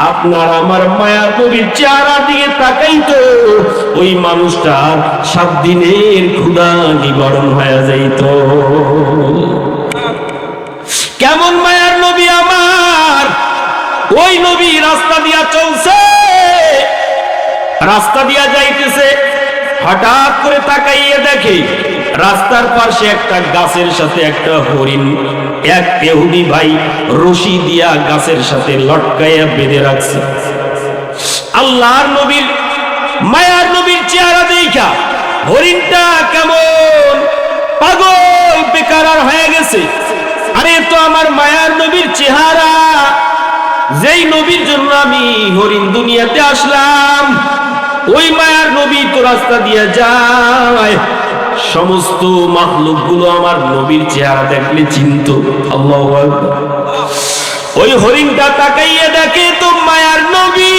আপনার আমার মায়া কবির চেহারা দিয়ে তাকাই তো, ওই মানুষটার সাত দিনের ক্ষুদা নিবারণ হয়ে যাইত। কেমন মায়ার নবী আমার? ওই নবী রাস্তা দিয়া চলছে, রাস্তা দিয়া যাইতেছে হঠাৎ করে তাকাইয়ে দেখে রাস্তার পাশে একটা গাছের সাথে একটা হরিণ, এক এহুদি ভাই রশি দিয়া গাছের সাথে লটকাইয়া বেঁধে রাখছে। আল্লাহর নবীর, মায়ার নবীর চেহারা দেখা হরিণটা কেমন পাগল, বেকার হয়ে গেছে। আরে তো আমার মায়ার নবীর চেহারা, যেই নবীর জন্য আমি হরিণ দুনিয়াতে আসলাম, ওই মায়ার নবী তো রাস্তা দিয়ে যায় সমস্ত মাহলুকগুলো আমার নবীর চেহারা দেখলে চিন্ত। আল্লাহ ওই হরিণটা তাকাইয়ে দেখে, তো মায়ার নবী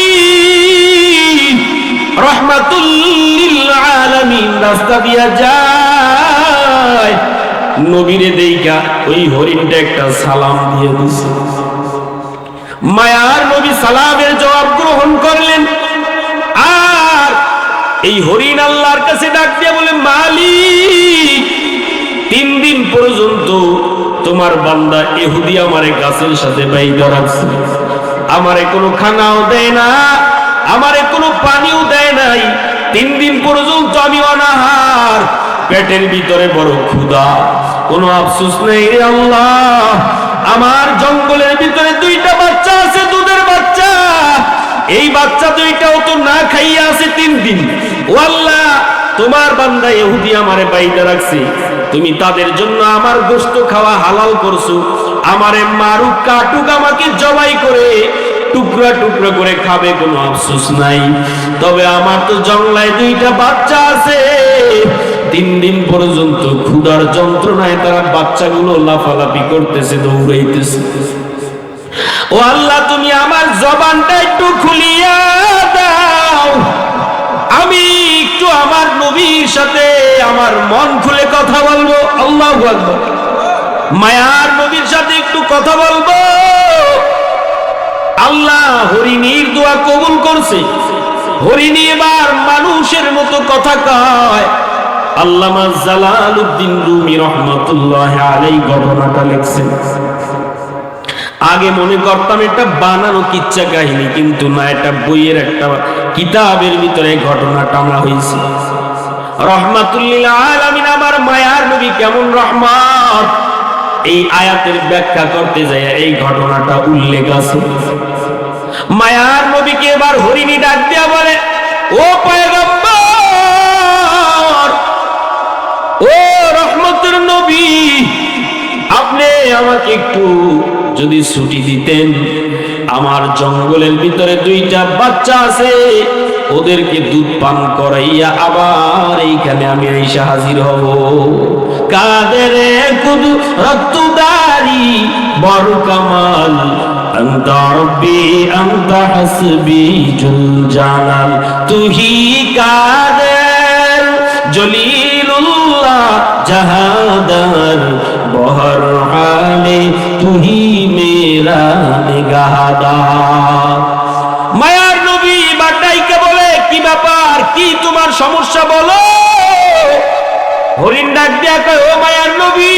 মায়ার নবী সালামের জবাব গ্রহণ করলেন। এই হরিণ আল্লাহর কাছে ডাক দিয়ে বলে, মালিক, তিন দিন পর্যন্ত তোমার বান্দা এহুদি আমারে গাছের সাথে বাইদা রাখছে। আমারে কোনো খানাও দেয় না, আমারে কোনো পানিও দেয় নাই। তিন দিন পর্যন্ত আমি অনাহার, পেটের ভিতরে বড় ক্ষুধা। কোনো আফসোস নেই রে আল্লাহ। আমার জঙ্গলের ভিতরে দুইটা বাচ্চা আছে, দুধের বাচ্চা। এই বাচ্চা দুইটাও তো না খাইয়া আছে তিন দিন। ও আল্লাহ তোমার বান্দা ইহুদি আমারে বাইদা রাখছে। তুমি তাদের জন্য আমার গোস্ত খাওয়া হালাল করছ। আমারে মারুক, কাটুক, আমাকে জবাই করে টুকরা টুকরা করে খাবে কোনো আফসোস নাই। তবে আমার তো জংলায় দুইটা বাচ্চা আছে। তিন দিন পর্যন্ত ক্ষুধার যন্ত্রণায় তারা বাচ্চাগুলো লাফালাফি করতেছে, দৌড়াইতেছে। ও আল্লাহ তুমি আমার জবানটা আমি একটু আমার নবীর সাথে আমার মন খুলে কথা বলব। আল্লাহ আকবার। মায়ার নবীর সাথে একটু কথা বলব। আল্লাহ হরিণীর দোয়া কবুল করছে। হরিণী এবার মানুষের মতো কথা কয়। আল্লামা জালালউদ্দিন রুমি রহমতুল্লাহ আলাই ঘটনাটা লিখছেন। আগে মনে করতাম এটা বানানো কিচ্ছা কাহিনী, কিন্তু না, এটা বইয়ের একটা কিতাবের ভিতরে ঘটনা টানা হয়েছে রহমাতুল্লিল আমার মায়ার নবী কেমন রহমত? এই আয়াতের ব্যাখ্যা করতে যায় এই ঘটনাটা উল্লেখ আছে। মায়ার নবীকে এবার হরিণী ডাক দিয়া বলে, ও পয়গম্বর, ও রহমতের নবী, আপনি আমাকে একটু যদি ছুটি দিতেন আমার জঙ্গলের ভিতরে দুইটা বাচ্চা আছে ওদেরকে দুধ পান করাইয়া আবার এইখানে আমি আইসা হাজির হব কাদের কুদু রক্তদারি বড় কামাল أنت ربي أنت حسبي جل جلال তুহি কাদের জলিলুল্লাহ জাহাদার বহর তুহি মেরা নিগাহদার মায়ার নবী বাটাইকে বলে, কি ব্যাপার? কি তোমার সমস্যা বলো? হরিণ ডাক দিয়া কয়, ও মায়ার নবী,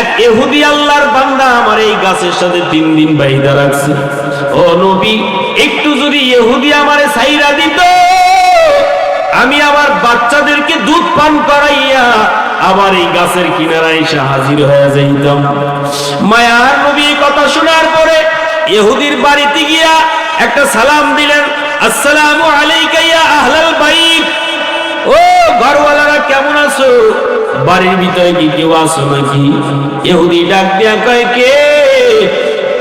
এক এহুদি আল্লাহর বান্দা আমার এই গাছের সাথে তিন দিন বাইদা রাখছে। ও নবী, একটু যদি এহুদি আমারে সাইরা দিত আমি আমার বাচ্চাদেরকে দুধ পান করাইয়া আবার এই গাছের কিনারায় এসে হাজির হয়ে যাইতাম। মায়ার নবী কথা শোনার পরে ইহুদির বাড়িতে গিয়া একটা সালাম দিলেন, আসসালামু আলাইকা ইয়া আহলাল বাইত। ও ঘরওয়ালারা, কেমন আছো? বাড়ির ভিতরে কি কেউ আছো নাকি? ইহুদি ডাক দিয়া কয়, কে?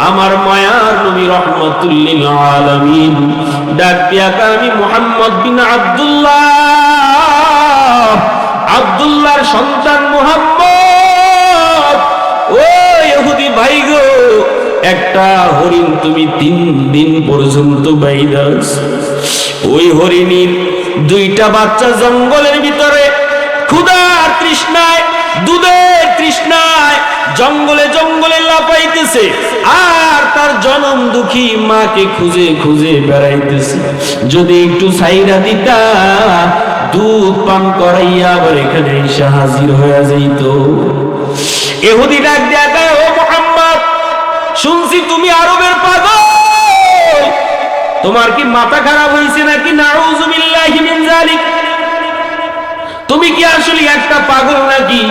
আমার মায়ার নবী রহমতুল্লিল আলামিন। ডাক দিয়া আমি মুহাম্মদ বিন আব্দুল্লাহ। আব্দুল্লাহর সন্তান মুহাম্মদ। ও ইহুদি ভাই গো, একটা হরিণ তুমি তিন দিন পর্যন্ত বাইদাস ওই হরিণীর দুইটা বাচ্চা জঙ্গলের ভিতরে, ক্ষুধার তৃষ্ণায়, দুধের তৃষ্ণায়, জঙ্গলে জঙ্গলে লাপাইতেছে আর তার জনম দুঃখী মাকে খুঁজে খুঁজে বেড়াইতেছে। যদি একটু সাইরা দিতা, দুধ পান করাইয়া আবার এখানে এসে হাজির হয়ে যাইত। এহুদি ডাক দেয়া ও মোহাম্মদ, শুনছি তুমি আরবের পাগল। তোমার কি মাথা খারাপ হয়েছে নাকি? নাউজুবিল্লাহি তুমি কি আসলে একটা পাগল নাকি?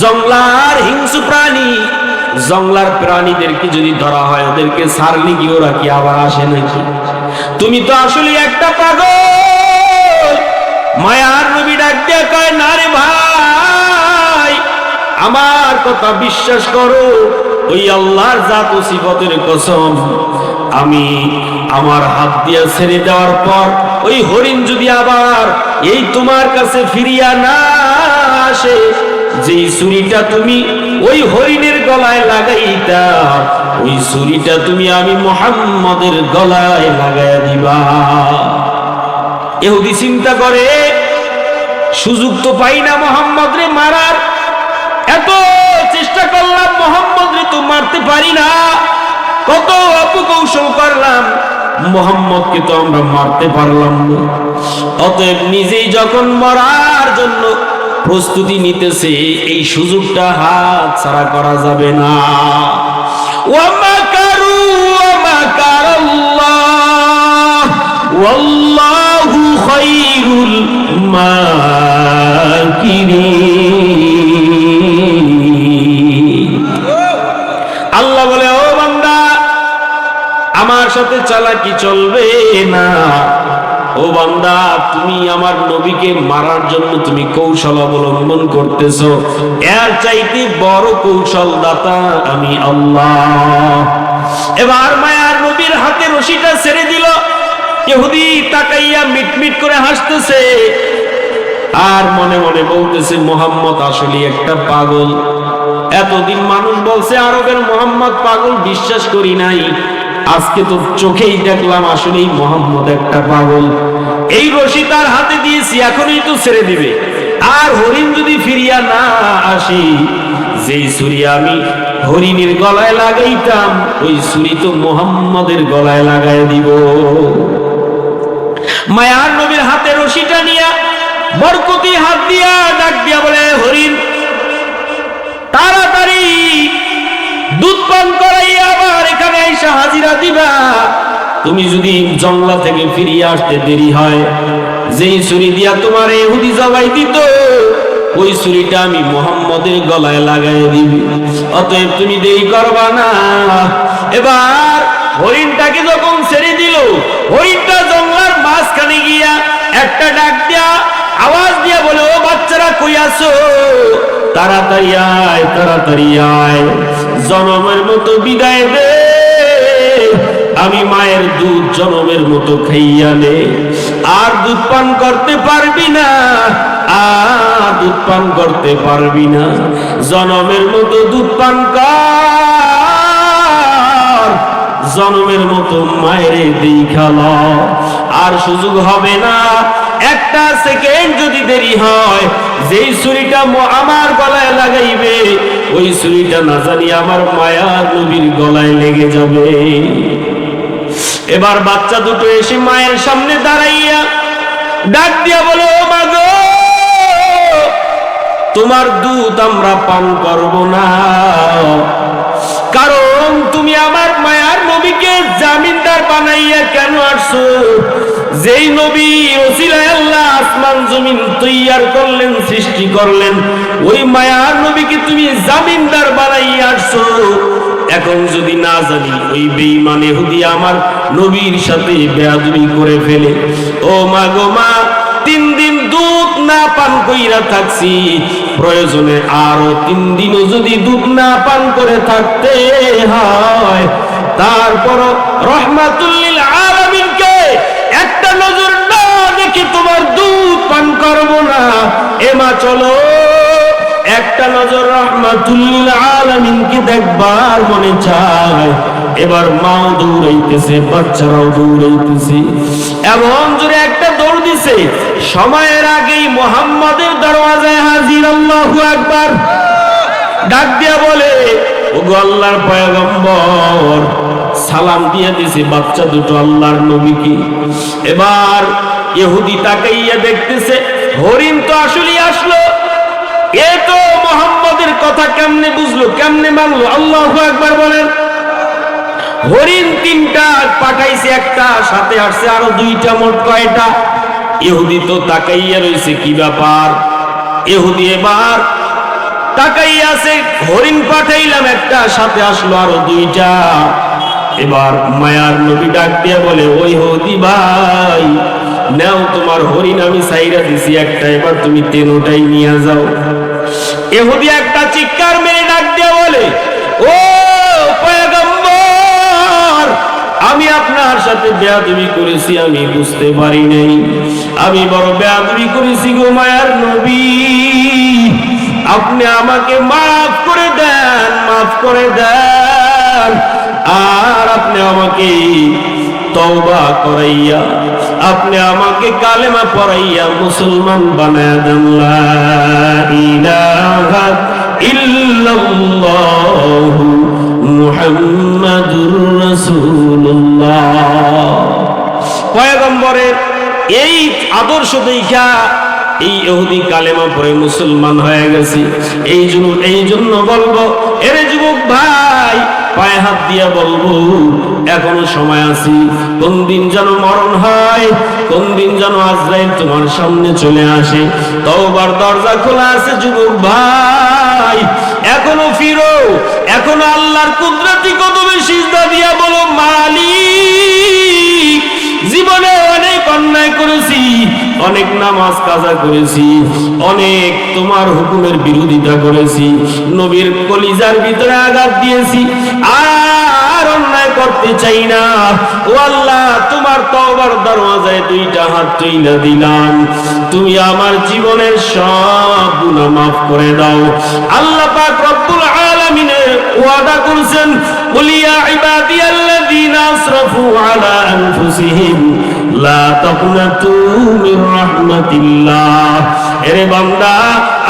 জংলার হিংসু প্রাণী। জংলার প্রাণীদেরকে যদি ধরা হয়, ওদেরকে সারলি কি ওরা কি আবার আসে নাকি? তুমি তো আসলে একটা পাগল। মায়ার নবী ডাক দিয়ে কয়, না রে ভাই, আমার কথা বিশ্বাস করো, ওই আল্লাহর জাত সিফতের কসম। আমি আমার হাত দিয়া ছেড়ে দেওয়ার পর, ওই হরিণ যদি আবার এই তোমার কাছে ফিরিয়া না আসে, যেই ছুরিটা তুমি ওই হরিণের গলায় লাগাইতা। ওই ছুরিটা তুমি আমি মোহাম্মদের গলায় লাগাইয়া দিবা। এহুদি চিন্তা করে, সুযোগ তো পাই না মোহাম্মদ রে মারার। এত চেষ্টা করলাম মোহাম্মদ রে তো মারতে পারি না। কত অপকৌশল করলাম, মোহাম্মদকে তো আমরা মারতে পারলাম না। অতএব নিজেই যখন মরার জন্য প্রস্তুতি নিতেছে, এই সুযোগটা হাত ছাড়া করা যাবে না। আল্লাহ বলে, ও বান্দা, আমার সাথে চালাকি চলবে না। ও বান্দা, তুমি আমার নবীকে মারার জন্য তুমি কৌশল অবলম্বন করতেছো। এর চাইতে বড় কৌশল দাতা আমি আল্লাহ। এবার মায়ার নবীর হাতে রশিটা ছেড়ে দিল। ইহুদি তাকাইয়া মিটমিট করে হাসতেছে। আর মনে মনে বলতেছে, মোহাম্মদ আসলে একটা পাগল। এতদিন মানুষ বলছে, আরবের মোহাম্মদ পাগল, বিশ্বাস করি নাই। আজকে তো চোখেই দেখলাম আসলেই মোহাম্মদ একটা পাগল। এই রশি তার হাতে দিয়েছি, এখনই তো ছেড়ে দিবে। আর হরিণ যদি ফিরিয়া না আসি, যেই ছুরি আমি হরিণের গলায় লাগাইতাম, ওই ছুরি তো মোহাম্মদের গলায় লাগাই দিব। মায়ার নবীর হাতে রশিটা নিয়া, বরকতি হাত দিয়া ডাক দিয়া বলে, হরিণ, তাড়াতাড়ি দুধ পান করাইয়া আবার এখানে এসে হাজিরা দিবা। তুমি যদি জংলা থেকে ফিরিয়ে আসতে দেরি হয়, যেই ছুরি দিয়া তোমার এহুদি জবাই দিত, ওই ছুরিটা আমি মোহাম্মদের গলায় লাগাই দিবি। অতএব তুমি দেরি করবা না। এবার হরিণটাকে যখন ছেড়ে দিল, হরিণটা জঙ্গলার মাঝখানে গিয়া একটা ডাক দিয়া, আওয়াজ দিয়া বলে, ও বাচ্চারা কই আসো তাড়াতাড়ি আয় তাড়াতাড়ি আয়। জনমের মতো বিদায় দে। আমি মায়ের দুধ জনমের মতো খাইয়া নে। আর দুধ পান করতে পারবি না, আর দুধ পান করতে পারবি না। জনমের মতো দুধ পান কর, জনমের মতো মায়ের দেখাল আর সুযোগ হবে না, একটা সেকেন্ড যদি দেরি হয়, যেই ছুরিটা আমার গলায় লাগাইবে ওই ছুরিটা না জানি আমার মায়ার নবীর গলায় লেগে যাবে। এবার বাচ্চা দুটো এসে মায়ের সামনে দাঁড়াইয়া ডাক দিয়া বলে, ও মা গো, তোমার দুধ আমরা পান করব না। কারণ তুমি আমার মায়ার নবীকে জামিনদার বানাইয়া কেন আসছো? যেই নবী ওসিলায় আল্লাহ আসমান জমিন তৈয়ার করলেন, সৃষ্টি করলেন। ওই মায়ার নবীকে তুমি জামিনদার বানাইয়া আসছো। এখন যদি না জানি, ওই বেঈমান ইহুদি আমার নবীর সাথে বেয়াদবি করে ফেলে। ও মা গো মা, তিন দিন দুধ না পান কইরা থাকছি। প্রয়োজনে আরও তিন দিনও যদি দুধ না পান করে থাকতে হয় তারপর রহমাতুল্লিল আলামিনকে একটা নজর পান করব না। এমা চলো। একটা নজর রহমাতুল্লিল দেখবার মনে চায়। এবার মাও দৌড়াইতেছে, বাচ্চারাও দৌড়াইতেছে। এমন জোরে একটা দৌড় দিছে। সময়ের আগেই মোহাম্মদের দরওয়াজায় হাজির আল্লাহু আকবার। ডাক দিয়া বলে, ওগো আল্লাহর পয়গম্বর, সালাম দিয়ে দিছে বাচ্চা দুটো আল্লাহর নবীকে। এবার ইহুদি তাকাইয়া দেখতেছে, হরিণ তো আসলেই আসলো। এ তো মোহাম্মদের কথা কেমনে বুঝলো, কেমনে মানলো? আল্লাহ একবার বলেন, হরিণ তিনটা পাঠাইছে একটা, সাথে আসছে আরও দুইটা, মোট কয়টা? ইহুদি তো তাকাইয়া রইছে, কি ব্যাপার? ইহুদি এবার তাকাইয়া আছে, হরিণ পাঠাইলাম একটা, সাথে আসলো আরও দুইটা। এবার মায়ার নবী ডাক দিয়া বলে, ওই হদি ভাই নাও তোমার হরিণ, আমি সাইরা দিছি একটা এবার তুমি তেনোটাই নিয়ে যাও। এহুদি একটা চিৎকার মেরে ডাক দিয়া বলে, ও আমি আপনার সাথে বেয়াদবি করেছি, আমি বুঝতে পারি নাই। আমি বড় বেয়াদবি করেছি গো মায়ার নবী। আপনি আমাকে মাফ করে দেন, মাফ করে দেন। আর আপনি আমাকে তওবা করাইয়া, আপনি আমাকে কালেমা পড়াইয়া মুসলমান বানায় দেন। লা ইলাহা ইল্লাল্লাহু মুহাম্মাদুর রাসূলুল্লাহ। পয়গম্বরের এই আদর্শ দেখা এই ইহুদি কালেমা পড়ে মুসলমান হয়ে গেছে। এই জন্য এই জন্য বলব, এরে যুবক ভাই পায়ে হাত বলব সময় আছে। কোন দিন যেন মরণ হয়, কোন দিন যেন আজরাইল তোমার সামনে চলে আসে। তওবার দরজা খোলা আছে, যুবক ভাই। এখনও ফিরো, এখনও আল্লাহর কুদরতি কদমে সিজদা দিয়া বলো, মালিক, জীবনে অনেক অন্যায় করেছি, অনেক নামাজ কাজা করেছি, অনেক তোমার হুকুমের বিরোধিতা করেছি, নবীর কলিজার ভিতরে আঘাত দিয়েছি, আর অন্যায় করতে চাই না। ও আল্লাহ, তোমার দরওয়াজায় দুইটা হাত দিলাম। তুমি আমার জীবনের সব মাফ করে দাও। আল্লাহ পাক রব্বুল আলামিনের ওয়াদা করেছেন বলিয়া আসরাফু আলা আনফুসিহিম।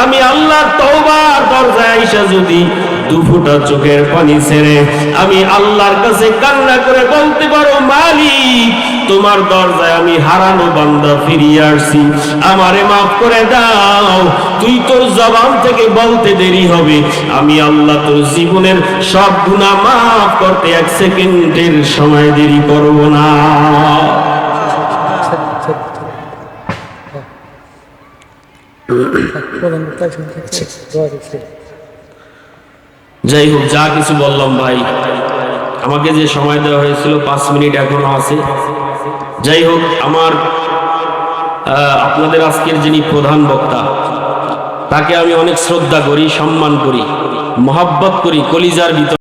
আমি আল্লাহ তওবার দরজায় আইসা যদি দু ফোঁটা চোখের পানি ছেড়ে আমি আল্লাহর কাছে কান্না করে বলতে পারো, মালিক, তোমার দরজায় আমি হারানো বান্দা ফিরিয়ে আসছি। আমারে মাফ করে দাও, তুই তোর জবান থেকে বলতে দেরি হবে। আমি আল্লাহ তোর জীবনের সব গুনাহ মাফ করতে এক সেকেন্ডের সময় দেরি করব না। যাই হোক, যা কিছু বললাম ভাই। আমাকে যে সময় দেওয়া হয়েছিল, পাঁচ মিনিট এখনও আছে। যাই হোক, আমার আপনাদের আজকের যিনি প্রধান বক্তা, তাকে আমি অনেক শ্রদ্ধা করি, সম্মান করি, মহাব্বত করি, কলিজার ভিতর